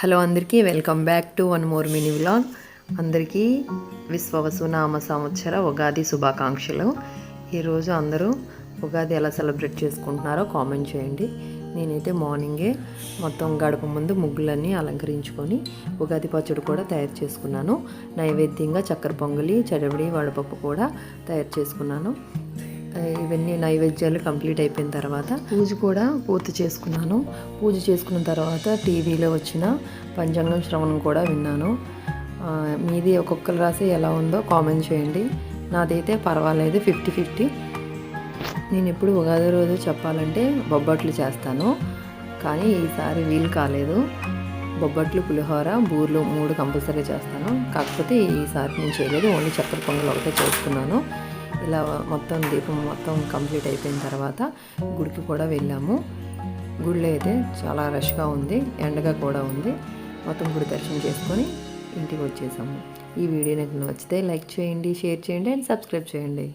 Hello అందరికీ welcome back to one more mini vlog. అందరికీ విశ్వవసు నామ సంవత్సర ఉగాది శుభాకాంక్షలు. ఈరోజు అందరూ ఉగాది ఎలా సెలబ్రేట్ చేసుకుంటున్నారో కామెంట్ చేయండి. నేనైతే మార్నింగే మొత్తం గడప ముందు ముగ్గులన్నీ అలంకరించుకొని ఉగాది పచ్చడి కూడా తయారు చేసుకున్నాను. నైవేద్యంగా చక్కెర పొంగలి చడవడి వడపప్పు కూడా తయారు చేసుకున్నాను. ఇవన్నీ నైవేద్యాలు కంప్లీట్ అయిపోయిన తర్వాత పూజ కూడా పూర్తి చేసుకున్నాను. పూజ చేసుకున్న తర్వాత టీవీలో వచ్చిన పంచాంగం శ్రవణం కూడా విన్నాను. మీది ఒక్కొక్కరు రాసి ఎలా ఉందో కామెంట్ చేయండి. నాదైతే పర్వాలేదు ఫిఫ్టీ ఫిఫ్టీ. నేను ఎప్పుడు ఉగాది రోజు చెప్పాలంటే బొబ్బట్లు చేస్తాను. కానీ ఈసారి వీలు కాలేదు. బొబ్బట్లు పులిహోర బూర్లు మూడు కంపల్సరీ చేస్తాను. కాకపోతే ఈసారి నేను చేయలేదు ఓన్లీ చక్కెర పొంగల్ ఒకటే చేసుకున్నాను. ఇలా మొత్తం దీపం మొత్తం కంప్లీట్ అయిపోయిన తర్వాత గుడికి కూడా వెళ్ళాము. గుడిలో అయితే చాలా రష్గా ఉంది ఎండగా కూడా ఉంది. మొత్తం గుడి దర్శనం చేసుకొని ఇంటికి వచ్చేసాము. ఈ వీడియో నాకు నచ్చితే లైక్ చేయండి షేర్ చేయండి అండ్ సబ్స్క్రైబ్ చేయండి.